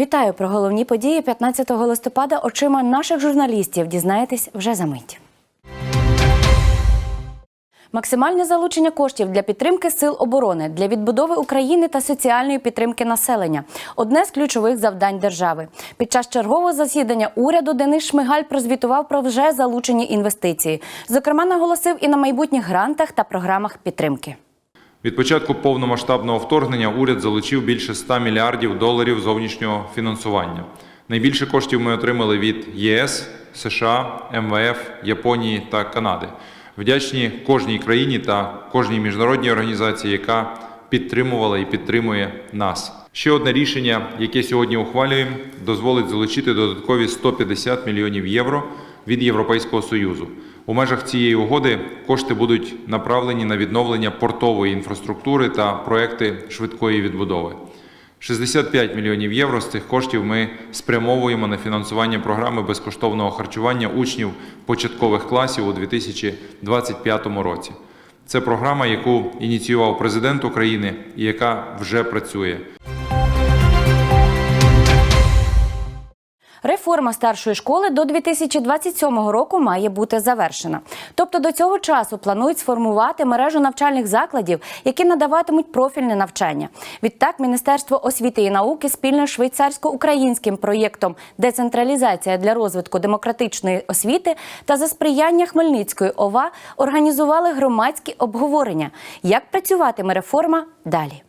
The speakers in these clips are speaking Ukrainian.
Вітаю про головні події 15 листопада. Очима наших журналістів дізнаєтесь вже за мить. Максимальне залучення коштів для підтримки сил оборони для відбудови України та соціальної підтримки населення одне з ключових завдань держави. Під час чергового засідання уряду Денис Шмигаль прозвітував про вже залучені інвестиції. Зокрема, наголосив і на майбутніх грантах та програмах підтримки. Від початку повномасштабного вторгнення уряд залучив більше 100 мільярдів доларів зовнішнього фінансування. Найбільше коштів ми отримали від ЄС, США, МВФ, Японії та Канади. Вдячні кожній країні та кожній міжнародній організації, яка підтримувала і підтримує нас. Ще одне рішення, яке сьогодні ухвалюємо, дозволить залучити додаткові 150 мільйонів євро від Європейського Союзу. У межах цієї угоди кошти будуть направлені на відновлення портової інфраструктури та проекти швидкої відбудови. 65 мільйонів євро з цих коштів ми спрямовуємо на фінансування програми безкоштовного харчування учнів початкових класів у 2025 році. Це програма, яку ініціював президент України і яка вже працює. Реформа старшої школи до 2027 року має бути завершена. Тобто до цього часу планують сформувати мережу навчальних закладів, які надаватимуть профільне навчання. Відтак, Міністерство освіти і науки спільно з швейцарсько-українським проєктом Децентралізація для розвитку демократичної освіти та за сприяння Хмельницької ОВА організували громадські обговорення. Як працюватиме реформа далі?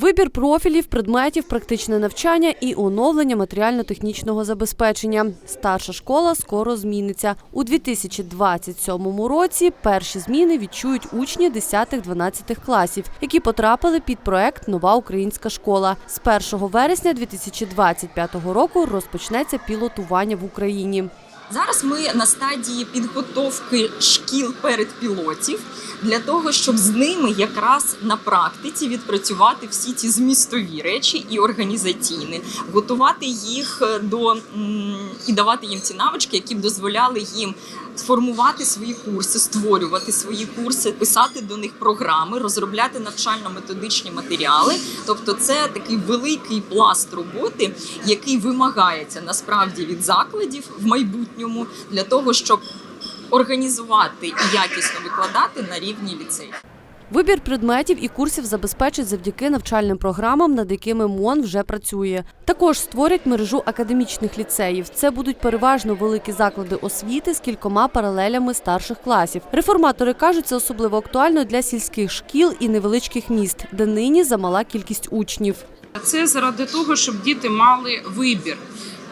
Вибір профілів, предметів, практичне навчання і оновлення матеріально-технічного забезпечення. Старша школа скоро зміниться. У 2027 році перші зміни відчують учні 10-12 класів, які потрапили під проект Нова українська школа. З 1 вересня 2025 року розпочнеться пілотування в Україні. Зараз ми на стадії підготовки шкіл перед пілотів для того, щоб з ними якраз на практиці відпрацювати всі ці змістові речі і організаційні, готувати їх до і давати їм ці навички, які б дозволяли їм формувати свої курси, створювати свої курси, писати до них програми, розробляти навчально-методичні матеріали. Тобто, це такий великий пласт роботи, який вимагається насправді від закладів в майбутньому для того, щоб організувати і якісно викладати на рівні ліцеїв. Вибір предметів і курсів забезпечить завдяки навчальним програмам, над якими МОН вже працює. Також створять мережу академічних ліцеїв. Це будуть переважно великі заклади освіти з кількома паралелями старших класів. Реформатори кажуть, це особливо актуально для сільських шкіл і невеличких міст, де нині замала кількість учнів. Це заради того, щоб діти мали вибір.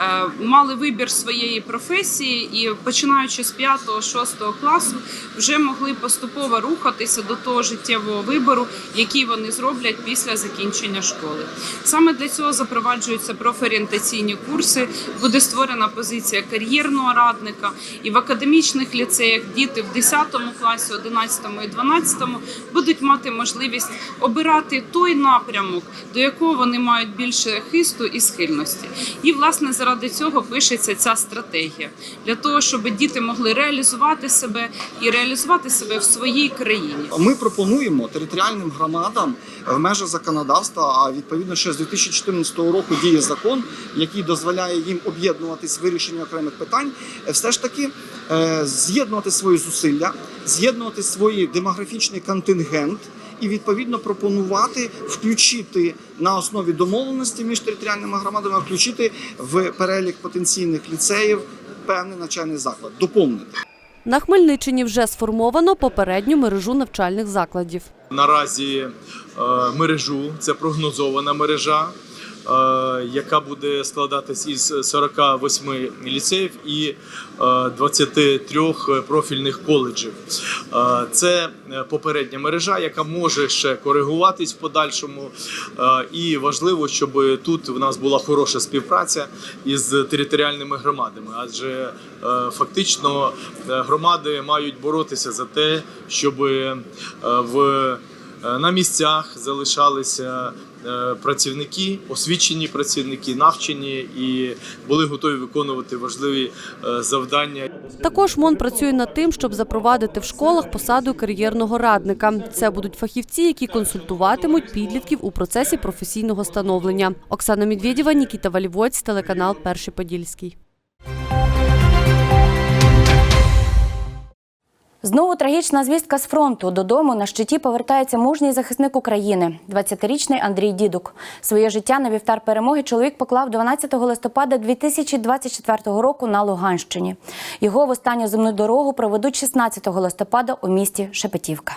Е, Мали вибір своєї професії і починаючи з 5-6 класу вже могли поступово рухатися до того життєвого вибору, який вони зроблять після закінчення школи. Саме для цього запроваджуються профорієнтаційні курси, буде створена позиція кар'єрного радника, і в академічних ліцеях діти в 10 класі, 11 і 12 будуть мати можливість обирати той напрямок, до якого вони мають більше хисту і схильності. І власне заради цього пишеться ця стратегія для того, щоб діти могли реалізувати себе і реалізувати себе в своїй країні. Ми пропонуємо територіальним громадам в межах законодавства, а відповідно ще з 2014 року діє закон, який дозволяє їм об'єднуватись в вирішенні окремих питань, все ж таки е, з'єднувати свої зусилля, з'єднувати свій демографічний контингент. І відповідно пропонувати включити на основі домовленості між територіальними громадами, включити в перелік потенційних ліцеїв певний навчальний заклад, доповнити. На Хмельниччині вже сформовано попередню мережу навчальних закладів. наразі е, мережу. Це прогнозована мережа, яка буде складатись із 48 ліцеїв і е, 23 профільних коледжів. Це е, попередня мережа, яка може ще коригуватись в подальшому. І важливо, щоб тут в нас була хороша співпраця із територіальними громадами, адже е, фактично е, громади мають боротися за те, щоб в на місцях залишалися працівники, освічені працівники, навчені і були готові виконувати важливі е, завдання. Також МОН працює над тим, щоб запровадити в школах посаду кар'єрного радника. Це будуть фахівці, які консультуватимуть підлітків у процесі професійного становлення. Оксана Медведєва, Нікіта Валівоць, телеканал Перший Подільський. Знову трагічна звістка з фронту. Додому на щиті повертається мужній захисник України, 20-річний Андрій Дідук. Своє життя на вівтар перемоги чоловік поклав 12 листопада 2024 року на Луганщині. Його в останню земну дорогу проведуть 16 листопада у місті Шепетівка.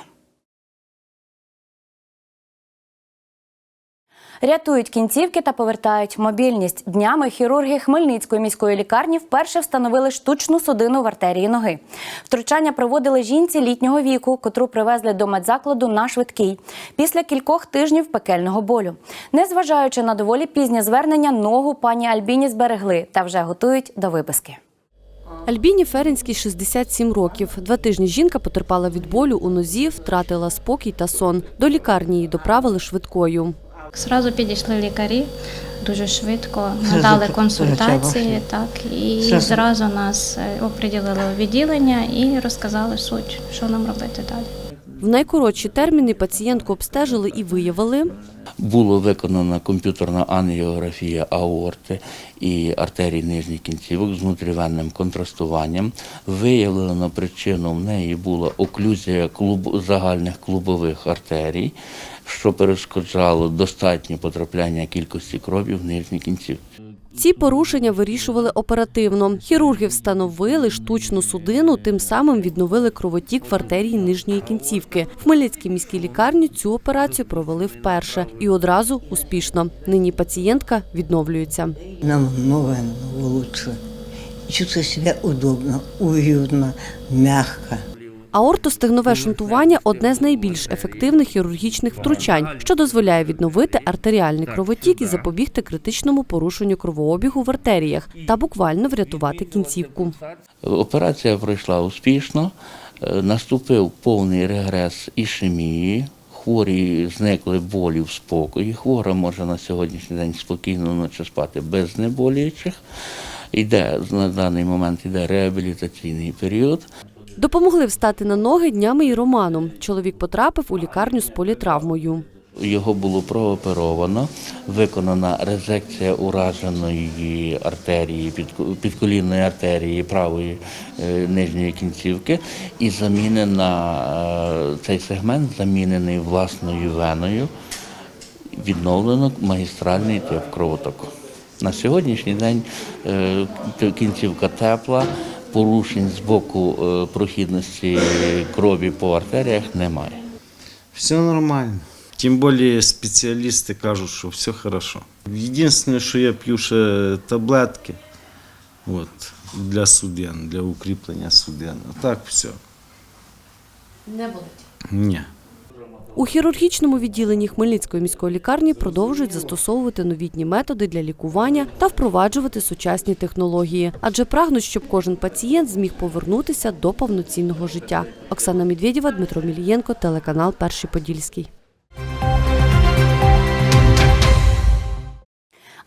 Рятують кінцівки та повертають мобільність. Днями хірурги Хмельницької міської лікарні вперше встановили штучну судину в артерії ноги. Втручання проводили жінці літнього віку, котру привезли до медзакладу на швидкий після кількох тижнів пекельного болю. Незважаючи на доволі пізнє звернення, ногу пані Альбіні зберегли та вже готують до виписки. Альбіні Ференській 67 років. Два тижні жінка потерпала від болю у нозі, втратила спокій та сон. До лікарні її доправили швидкою. Зразу підійшли лікарі дуже швидко, надали консультації, так і зразу нас е, оприділили у відділення і розказали суть, що нам робити далі. В найкоротші терміни пацієнтку обстежили і виявили. Було виконана комп'ютерна ангіографія аорти і артерій нижніх кінцівок з внутрівенним контрастуванням. Виявлено причину в неї була оклюзія клуб, загальних клубових артерій, що перешкоджало достатнє потрапляння кількості крові в нижні кінцівки. Ці порушення вирішували оперативно. Хірурги встановили штучну судину, тим самим відновили кровотік в артерії нижньої кінцівки. В Хмельницькій міській лікарні цю операцію провели вперше і одразу успішно. Нині пацієнтка відновлюється. намного лучше. Чувствую себя удобно, уютно, мягко. Аортостегнове шунтування одне з найбільш ефективних хірургічних втручань, що дозволяє відновити артеріальний кровотік і запобігти критичному порушенню кровообігу в артеріях та буквально врятувати кінцівку. Операція пройшла успішно, Е, наступив повний регрес ішемії. Хворі зникли болі в спокої. Хвора може на сьогоднішній день спокійно вночі спати без знеболюючих. Іде на даний момент іде реабілітаційний період. Допомогли встати на ноги днями і Роману. Чоловік потрапив у лікарню з політравмою. Його було прооперовано, виконана резекція ураженої артерії, підко- підколінної артерії правої е, нижньої кінцівки, і замінена е, цей сегмент замінений власною веною. Відновлено магістральний тип кровотоку. На сьогоднішній день е, кінцівка тепла, порушень з боку е, прохідності крові по артеріях немає. Все нормально. Тим більше спеціалісти кажуть, що все хорошо. Єдине, що я п'ю ще таблетки от, для суден, для укріплення суден. А так все. Не болить. Ні. У хірургічному відділенні Хмельницької міської лікарні продовжують застосовувати новітні методи для лікування та впроваджувати сучасні технології, адже прагнуть, щоб кожен пацієнт зміг повернутися до повноцінного життя. Оксана Медведєва, Дмитро Мілієнко, телеканал Перший Подільський.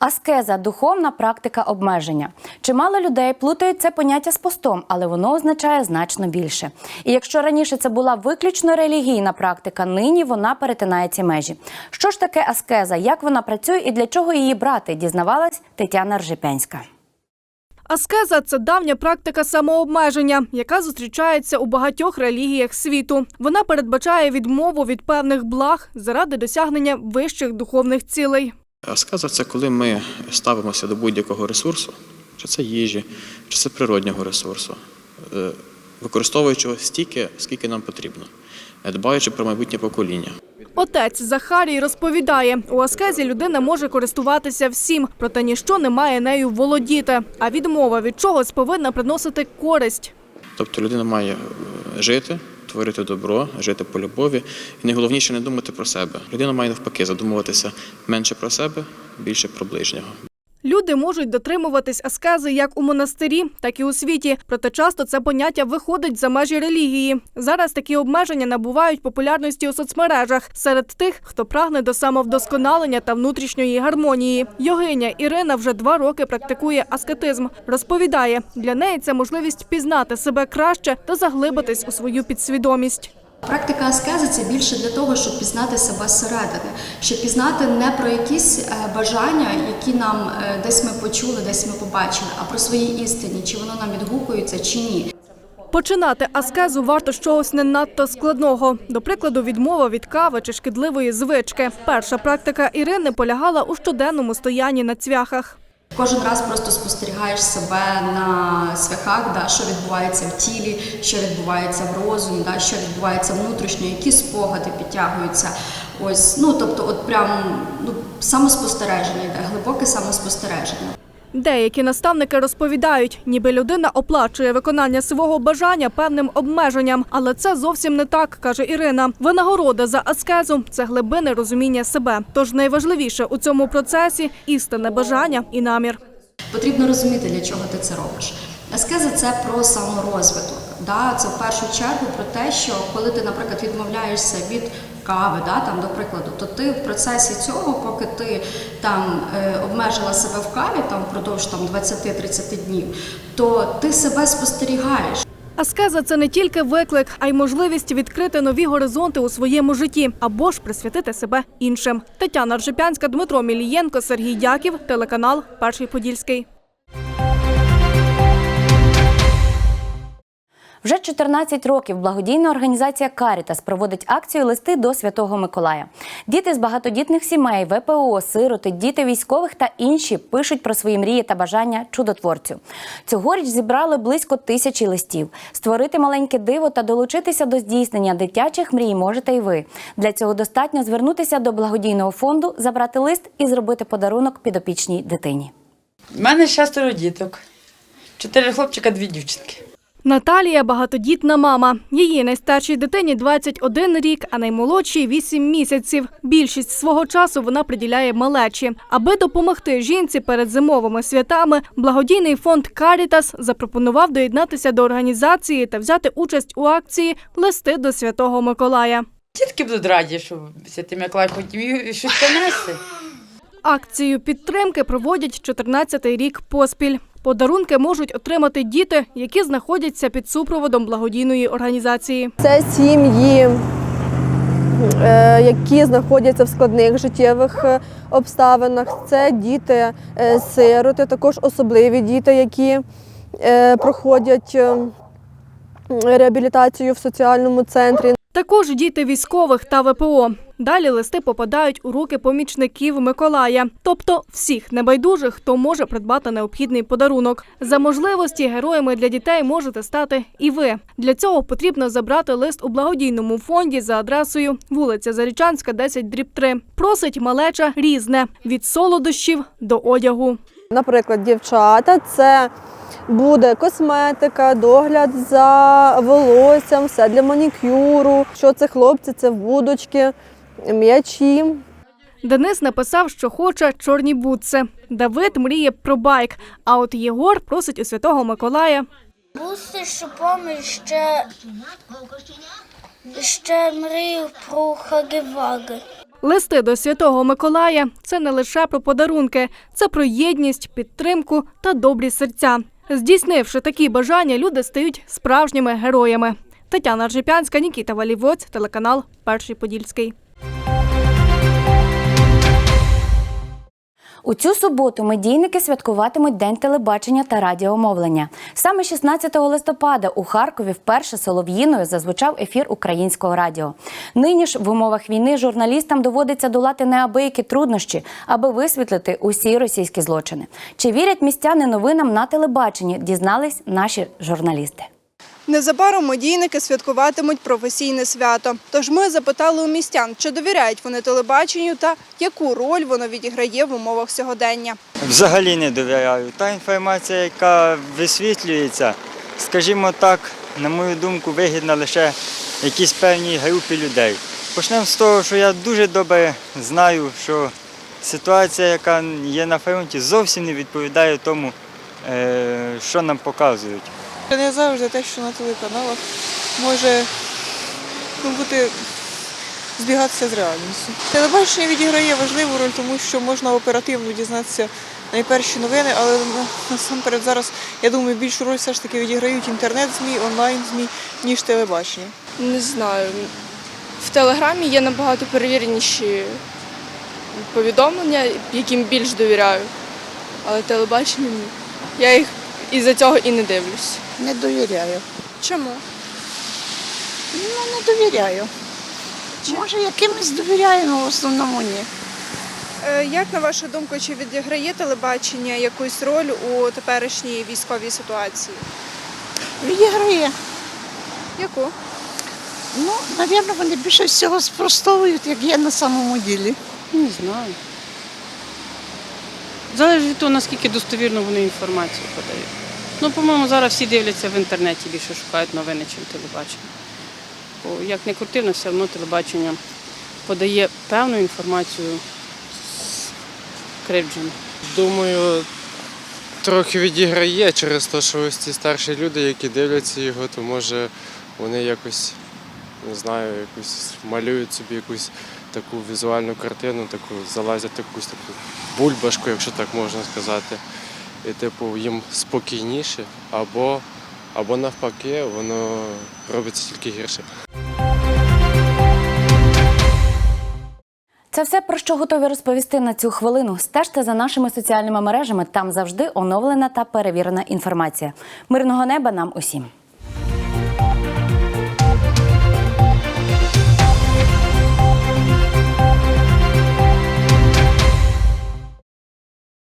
Аскеза духовна практика обмеження. Чимало людей плутають це поняття з постом, але воно означає значно більше. І якщо раніше це була виключно релігійна практика, нині вона перетинає ці межі. Що ж таке аскеза, як вона працює і для чого її брати, дізнавалась Тетяна Ржепянська. Аскеза це давня практика самообмеження, яка зустрічається у багатьох релігіях світу. Вона передбачає відмову від певних благ заради досягнення вищих духовних цілей. Аскеза це коли ми ставимося до будь-якого ресурсу, чи це їжі, чи це природнього ресурсу, е, використовуючи його стільки, скільки нам потрібно, е, дбаючи про майбутнє покоління. Отець Захарій розповідає, у аскезі людина може користуватися всім, проте ніщо не має нею володіти. А відмова від чогось повинна приносити користь. Тобто людина має е, жити, творити добро, жити по любові, і найголовніше не думати про себе. Людина має навпаки задумуватися менше про себе, більше про ближнього. Люди можуть дотримуватись аскези як у монастирі, так і у світі. Проте часто це поняття виходить за межі релігії. Зараз такі обмеження набувають популярності у соцмережах серед тих, хто прагне до самовдосконалення та внутрішньої гармонії. Йогиня Ірина вже два роки практикує аскетизм. Розповідає, для неї це можливість пізнати себе краще та заглибитись у свою підсвідомість. Практика аскези це більше для того, щоб пізнати себе зсередини, щоб пізнати не про якісь е, бажання, які нам е, десь ми почули, десь ми побачили, а про свої істині, чи воно нам відгукується чи ні. Починати аскезу варто з чогось не надто складного. До прикладу, відмова від кави чи шкідливої звички. Перша практика Ірини полягала у щоденному стоянні на цвяхах. Кожен раз просто спостерігаєш себе на свяхах, да, що відбувається в тілі, що відбувається в розумі, да, що відбувається внутрішньо, які спогади підтягуються. Ось, ну тобто, от прям ну, самоспостереження йде, глибоке самоспостереження. Деякі наставники розповідають, ніби людина оплачує виконання свого бажання певним обмеженням, але це зовсім не так, каже Ірина. Винагорода за аскезу це глибине розуміння себе. Тож найважливіше у цьому процесі істинне бажання і намір. Потрібно розуміти, для чого ти це робиш. Аскеза це про саморозвиток. Це в першу чергу про те, що коли ти, наприклад, відмовляєшся від кави, да, там, до прикладу, то ти в процесі цього, поки ти там е, обмежила себе в каві там, впродовж там, 20-30 днів, то ти себе спостерігаєш. Аскеза це не тільки виклик, а й можливість відкрити нові горизонти у своєму житті або ж присвятити себе іншим. Тетяна Ржепянська, Дмитро Мілієнко, Сергій Дяків, телеканал Перший Подільський. Вже 14 років благодійна організація Карітас проводить акцію Листи до Святого Миколая. Діти з багатодітних сімей, ВПО, сироти, діти військових та інші пишуть про свої мрії та бажання чудотворцю. Цьогоріч зібрали близько тисячі листів. Створити маленьке диво та долучитися до здійснення дитячих мрій можете і ви. Для цього достатньо звернутися до благодійного фонду, забрати лист і зробити подарунок підопічній дитині. У мене шестеро діток. Чотири хлопчика, дві дівчинки. Наталія багатодітна мама. Її найстаршій дитині 21 рік, а наймолодшій 8 місяців. Більшість свого часу вона приділяє малечі. Аби допомогти жінці перед зимовими святами, благодійний фонд Карітас запропонував доєднатися до організації та взяти участь у акції Листи до Святого Миколая. Дітки будуть раді, що Святий Миколай хотів щось принести. Акцію підтримки проводять 14-й рік поспіль. Подарунки можуть отримати діти, які знаходяться під супроводом благодійної організації. Це сім'ї, е, які знаходяться в складних життєвих е, обставинах. Це діти е, сироти, також особливі діти, які проходять реабілітацію в соціальному центрі. Також діти військових та ВПО. Далі листи попадають у руки помічників Миколая, тобто всіх небайдужих, хто може придбати необхідний подарунок. За можливості героями для дітей можете стати і ви. Для цього потрібно забрати лист у благодійному фонді за адресою вулиця Зарічанська, 10 дріб 3. Просить малеча різне від солодощів до одягу. Наприклад, дівчата це буде косметика, догляд за волоссям, все для манікюру. Що це хлопці, це вудочки, м'ячі. Денис написав, що хоче чорні бутси. Давид мріє про байк. А от Єгор просить у святого Миколая Буси, що поміж ще, ще мрію про хагеваги. Листи до святого Миколая це не лише про подарунки, це про єдність, підтримку та добрі серця. Здійснивши такі бажання, люди стають справжніми героями. Тетяна Ржепянська, Нікіта Валівоць, телеканал Перший Подільський. У цю суботу медійники святкуватимуть День телебачення та радіомовлення. Саме 16 листопада у Харкові вперше солов'їною зазвучав ефір українського радіо. Нині ж в умовах війни журналістам доводиться долати неабиякі труднощі, аби висвітлити усі російські злочини. Чи вірять містяни новинам на телебаченні? Дізнались наші журналісти. Незабаром медійники святкуватимуть професійне свято. Тож ми запитали у містян, чи довіряють вони телебаченню та яку роль воно відіграє в умовах сьогодення. Взагалі не довіряю. Та інформація, яка висвітлюється, скажімо так, на мою думку, вигідна лише якійсь певній групі людей. Почнемо з того, що я дуже добре знаю, що ситуація, яка є на фронті, зовсім не відповідає тому, е, що нам показують. Не завжди те, що на телеканалах може ну, бути збігатися з реальністю. Телебачення відіграє важливу роль, тому що можна оперативно дізнатися найперші новини, але насамперед зараз, я думаю, більшу роль все ж таки відіграють інтернет-ЗМІ, онлайн-ЗМІ, ніж телебачення. Не знаю. В Телеграмі є набагато перевіреніші повідомлення, яким більш довіряю. Але телебачення ні. Я їх із-за цього і не дивлюсь. Не довіряю. Чому? Ну, не довіряю. Може, якимось довіряю, але в основному ні. Е, Як на вашу думку, чи відіграє телебачення якусь роль у теперішній військовій ситуації? Відіграє. Яку? Ну, напевно, вони більше всього спростовують, як є на самому ділі. Не знаю. Залежить від того, наскільки достовірно вони інформацію подають. Ну, по-моєму, зараз всі дивляться в інтернеті, більше шукають новини, чим телебачення. Бо як не крути, але все одно телебачення подає певну інформацію з скривджену. Думаю, трохи відіграє через те, що ось ці старші люди, які дивляться його, то може вони якось, не знаю, якось малюють собі якусь таку візуальну картину, таку залазять якусь таку бульбашку, якщо так можна сказати. І типу їм спокійніше, або, або навпаки, воно робиться тільки гірше. Це все про що готові розповісти на цю хвилину. Стежте за нашими соціальними мережами. Там завжди оновлена та перевірена інформація. Мирного неба нам усім.